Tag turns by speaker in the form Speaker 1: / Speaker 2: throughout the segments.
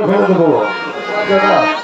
Speaker 1: ফেলে দেবো হে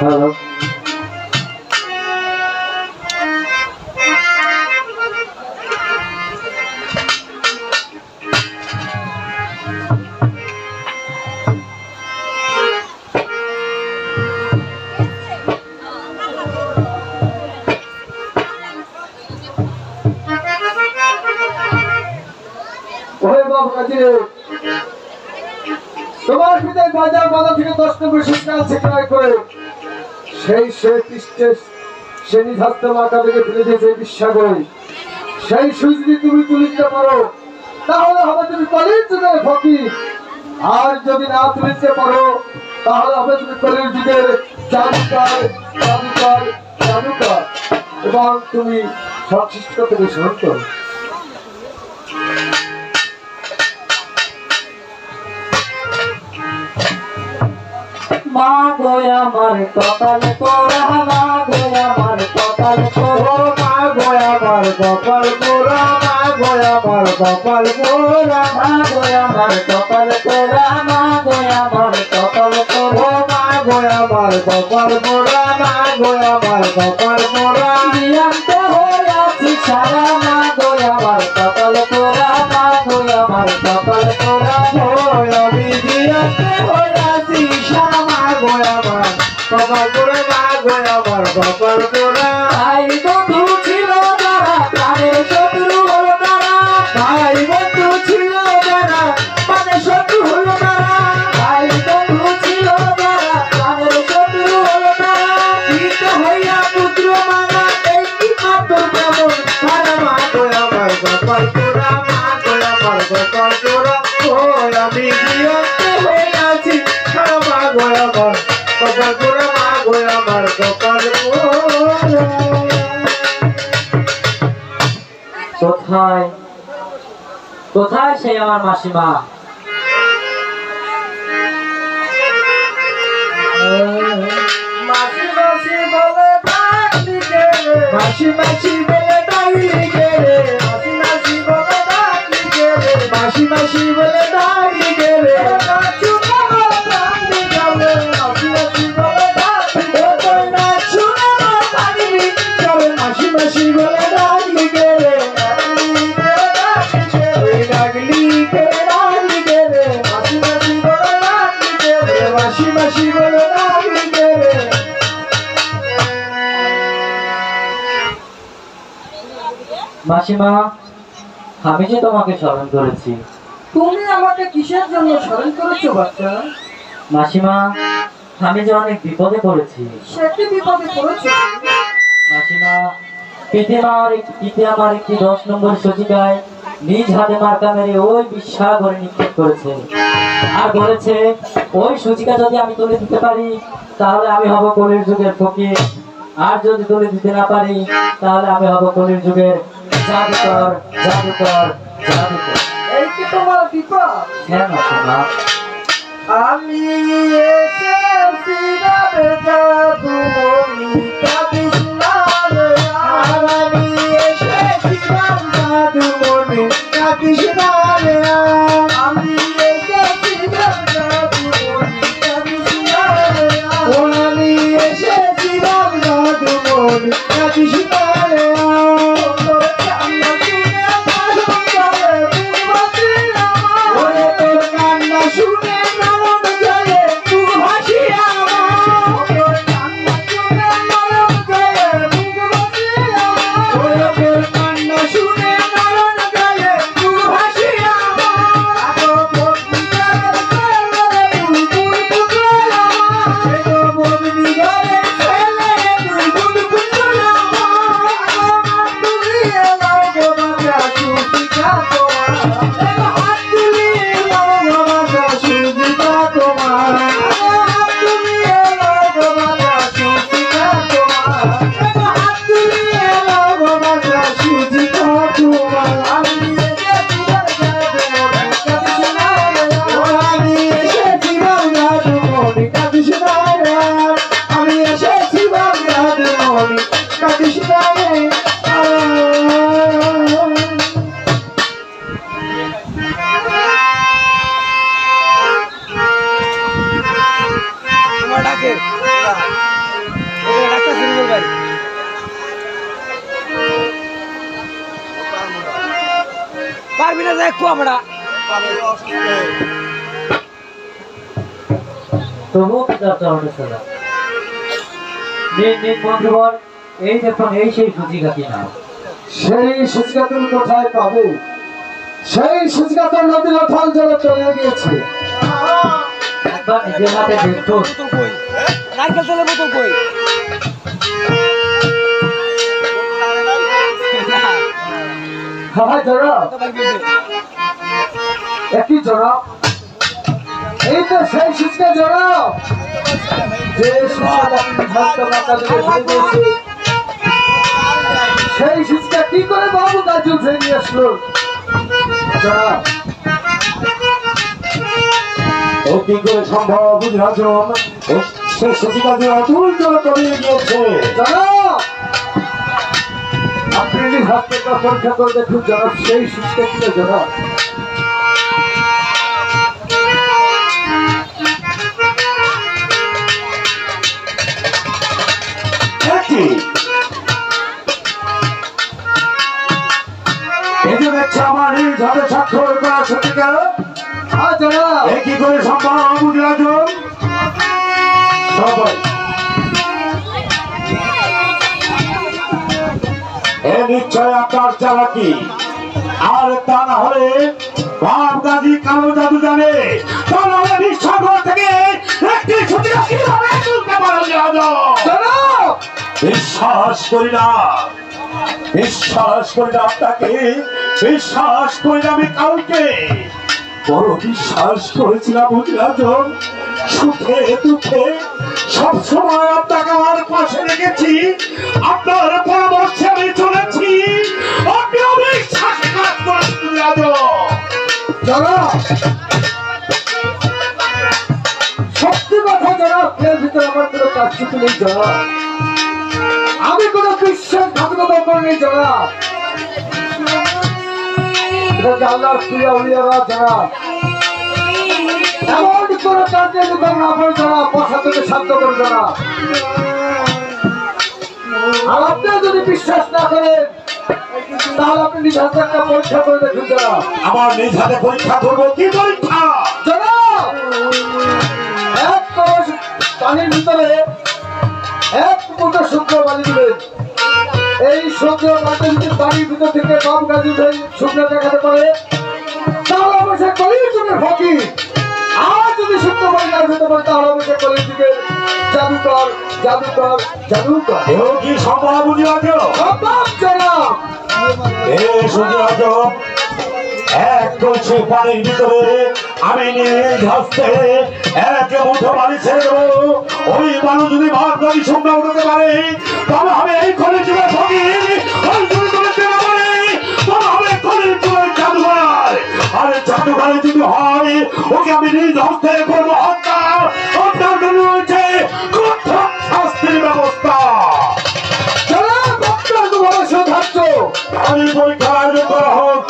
Speaker 2: হ্যালো ওহে বাবু কাজী তোমার পিতাই বাজার বাজার থেকে দশ নম্বর শিক্ষাল শিক্ষায় করে সেই সে পৃষ্ঠে সে নিধাত্ত মাথা থেকে ফেলে দিয়েছে বিশ্বাস করে সেই যদি তুমি তুলে দিতে পারো, তাহলে হবে তুমি কলির যুগের ফকির। আর যদি না তুলে দিতে পারো, তাহলে হবে তুমি কলির যুগের জাদুকর জাদুকর জাদুকর। এবং তুমি সংশ্লিষ্ট থেকে সন্ত
Speaker 3: মা গো আমার কপাল পোড়া মা গো আমার কপাল পোড়া
Speaker 2: মা গোয়া মার কপাল পোড়া মা গোয়া মার কপাল পোড়া
Speaker 3: মা গো আমার কপাল পোড়া মা গো আমার কপাল পোড়া
Speaker 2: মা গোয়া মার কপাল পোড়া মা গোয়া মার কপাল পোড়া।
Speaker 3: দিয়ান্ত হয়ে আছি সারা মা গো আমার কপাল পোড়া ভাই বন্ধু ছিল যারা প্রাণের শত্রু হলো তারা।
Speaker 2: ভাই বন্ধু ছিল যারা মানে শত্রু হলো তারা।
Speaker 3: ভাই বন্ধু ছিল যারা প্রাণের শত্রু হলো তারা।
Speaker 2: পিত হইয়া পুত্র মানা এই কি মাতর কেমন সারা মা গোয়া মার কপাল পোড়া মা গোয়া মার কপাল পোড়া ওই আমি দিয়াতে হইয়াছি সারা মা গোয়া মার কপাল পোড়া মা গোয়া মার
Speaker 3: কোথায় সেই আমার মাসিমা?
Speaker 2: মাসি মাসি বলে মাসি মাসি বলে
Speaker 3: মাসিমা আমি যে তোমাকে স্মরণ করেছি।
Speaker 4: তুমি আমাকে কিসের জন্য স্মরণ করেছ বাচ্চা?
Speaker 3: মাসিমা আমি যে অনেক বিপদে পড়েছি।
Speaker 4: বিপদে পড়েছো?
Speaker 3: মাসিমা পিতে আমার পিতে আমার একটি দশ নম্বর সচিকায় নিজ হাতে মার্কা মেরে ওই বিশ্বাস করে নিক্ষেপ করেছে। আর বলেছে ওই সূচিকা যদি আমি তুলে দিতে পারি তাহলে আমি হব কলির যুগের ফকির। আর যদি তুলে দিতে না পারি তাহলে আমি হব কলির যুগের জাদুকর জাদুকর জাদুকর।
Speaker 4: এই কি তোমার বিপদ
Speaker 3: হ্যাঁ
Speaker 4: আমি এসেছি রে জাদু কাঁদিস না রে আমি এসেছি কাঁদিস না রে
Speaker 2: atingir
Speaker 5: তবুও পিতার চরণে চলা। নিন নিন এই দেখুন এই সেই সুচিকা কিনা
Speaker 6: সেই সূচিকা কোথায় পাবে? সেই সূচিকা নদীর অথল জলে চলে গিয়েছে।
Speaker 5: একবার নিজের হাতে দেখুন।
Speaker 2: বোতল কই নারকেল তেলের বোতল কই?
Speaker 6: হ্যাঁ জনাব একই জনাব সেই সেই সূচিকা কি করে বাবু কাজু ফেরিয়ে আসলো।
Speaker 1: ও কি করে সম্ভব বুঝরাজন সে সচিকা দিয়ে অতুল জল তলিয়ে গিয়েছে
Speaker 6: জনাব আপনি হাত থেকে পরীক্ষা করে দেখুন জনাব সেই সূচিকা কি না জনাব
Speaker 1: দেখছে আমার নিজ স্বাক্ষর করা সচিকা
Speaker 6: হ্যাঁ
Speaker 1: কি করে সম্ভব বুঝরাজন সবাই। এ নিশ্চয় আপনার চালাকি আর তা না হলে বাপ দাদি কালো জাদু জানে। তাহলে আমরা থেকে একটি ছুটি কীভাবে তুলতে পারো
Speaker 6: জনাব
Speaker 1: বিশ্বাস করি না। বিশ্বাস করি না আপনাকে, বিশ্বাস করি না আমি কাউকে। বড় বিশ্বাস করেছিলাম বুঝলাম সুখে, দুঃখে। সব সময় আপনাকে আমার পাশে রেখেছি। আপনার পরামর্শে আমি চলেছি।
Speaker 6: সত্যি কথা জনাব এর ভিতরে আমার কোনো কাজটুকু নেই জনাব আমি কোনো বিশ্বাসঘাতকতা করিনি জনাব এটা যে আল্লাহর প্রিয় উলিয়ারা জনাব এমন কোনো কাজে যদি না করে জনাব বসা থেকে শান্ত করে জনাব আর আপনি যদি বিশ্বাস না করেন তাহলে আপনি নিজ হাতে একটা পরীক্ষা করে দেখুন
Speaker 1: আমার নিজ হাতে পরীক্ষা করব কি পরীক্ষা?
Speaker 6: জনাব এক কলস পানির ভিতরে এক মুঠো শুকনো বালি দিবেন। এই শুকনো বালি যদি পানির ভিতর থেকে কম গাছি শুকনো দেখাতে পারে। তাহলে সে কলির যুগের ফকির আর যদি শুকনো বালি না দিতে পারে তাহলে সে কলির যুগের জাদুকর জাদুকর জাদুকর।
Speaker 1: এও কি সম্ভব বুঝিয়াছ
Speaker 6: সম্ভব জনাব।
Speaker 1: এ কলসি পানির ভিতরে আমি নিজ হস্তে এক মুঠো বালি ছেড়ে দেবো। ওই বালু যদি ভাত গাড়ি শুকনো উঠতে পারে তবে হবে এই খনির যুগে ফকির। হয়, ওকে আমি নিজ হস্তে করব হত্যা হত্যার জন্য রয়েছে কঠোর শাস্তির আমি পরীক্ষার আয়োজন করা হোক।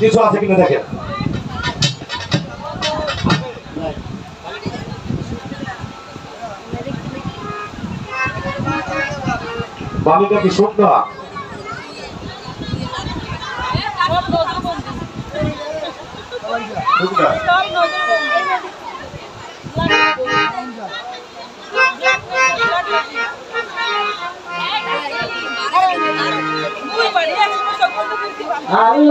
Speaker 1: কিছু আছে কিনা দেখেন পানিটা কি শুকনো?
Speaker 5: আল্লাহু হে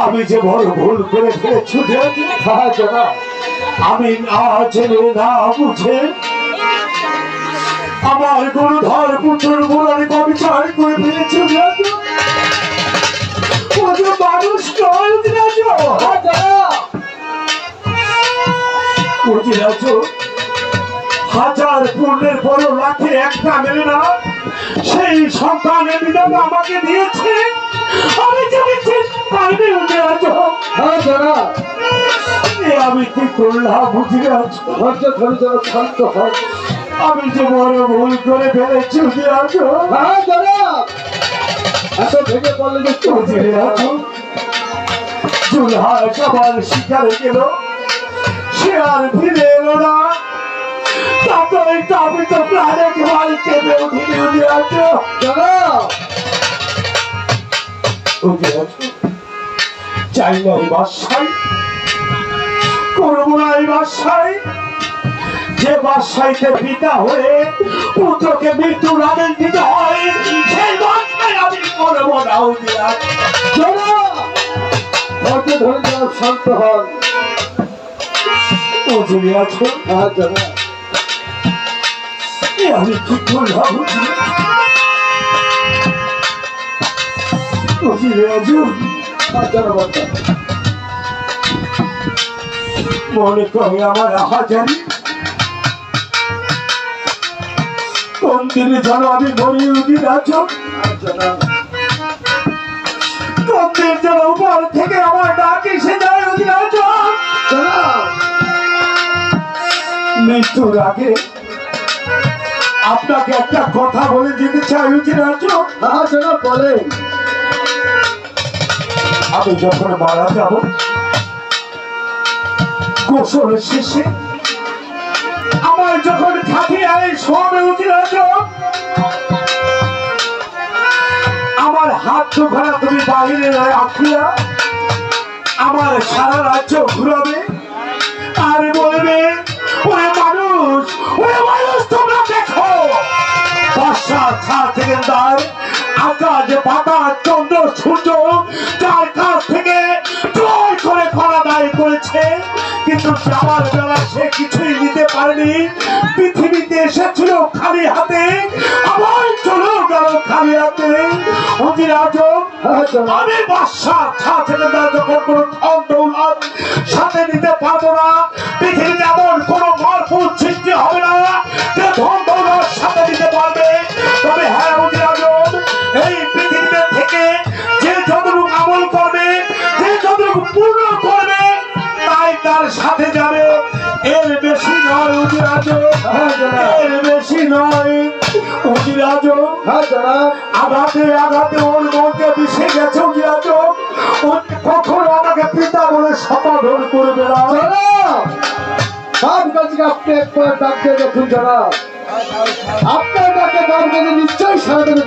Speaker 5: আমি
Speaker 1: যে বড় ভুল করে ফেলেছি আমি না জেনে না বুঝে আমার গুরুধর পুত্রের গোড়ারে কবিচার করে ফেলেছি যে মানুষ নয় হাজার পূর্ণের বড় লাখে একটা মেলে না। সেই সন্তানের বিধান আমাকে দিয়েছে। আমি যে পারবে বুঝিরাজ।
Speaker 6: হ্যাঁ
Speaker 1: আমি কি করলাম বুঝিরাজ
Speaker 6: ধৈর্য ধরে যারা শান্ত হয়
Speaker 1: আমি যে বড় ভুল করে ফেলেছি বুঝিরাজ।
Speaker 6: হ্যাঁ যারা ভেঙে পড়লে যে
Speaker 1: বুঝিরাজ। চুলহার সবার শিকারে গেল। সে আর ফিরে এলো না। তাতে আমি তো প্রাণে কি কেঁপে উঠিনি উজিরাজ
Speaker 6: জনাব
Speaker 1: উজিরাজ চাই না এই বাসায়। করব না এই বাসায়। যে বাসাইতে পিতা হয়ে পুত্রকে মৃত্যুর আদেশ দিতে হয়, সেই বাসায় আমি করব না
Speaker 6: শান্ত হন।
Speaker 1: মনে করে আমার হাজারি কোন দিনে যেন আমি মরি উজিরাজ
Speaker 6: হ্যাঁ জনাব
Speaker 1: কোন দিন যেন উপর থেকে আমার ডাক এসে যায় উজিরাজ
Speaker 6: জনাব
Speaker 1: মৃত্যুর আগে আপনাকে একটা কথা বলে দিতে চাই উজিরাজ
Speaker 6: হ্যাঁ জনাব বলেন।
Speaker 1: আমি যখন মারা যাব গোসলের শেষে শোয়াবে উজিরাজ আমার হাত দুখানা তুমি বাহিরে রাখিয়া আমার সারা রাজ্য ঘুরাবে। আর বলবে, ওরে মানুষ ওরে মানুষ, তোমরা দেখো। বর্ষা ছাড় থেকে দার আকাশ, বাতাস, চন্দ্র, সূর্য যার কাছ থেকে জয় করে করা দায় করেছে কিন্তু যাওয়ার বেলা সে কিছুই নিতে পারেনি। এসেছিল খালি হাতে আবার চলো গেল খালি হাতে। অজির আজম
Speaker 6: হ্যাঁ জনাব
Speaker 1: আমি বাদশা সাথে যখন কোনো ধন সাথে নিতে পারব না, পৃথিবীতে এমন কোনো মারফুট সৃষ্টি হবে না। আঘাতে আঘাতে ওর মনকে কখনো আমাকে পিতা বলে সমাধান করবে না?
Speaker 6: দেখুন আপনার ডাকে নিশ্চয়ই সারা দেবে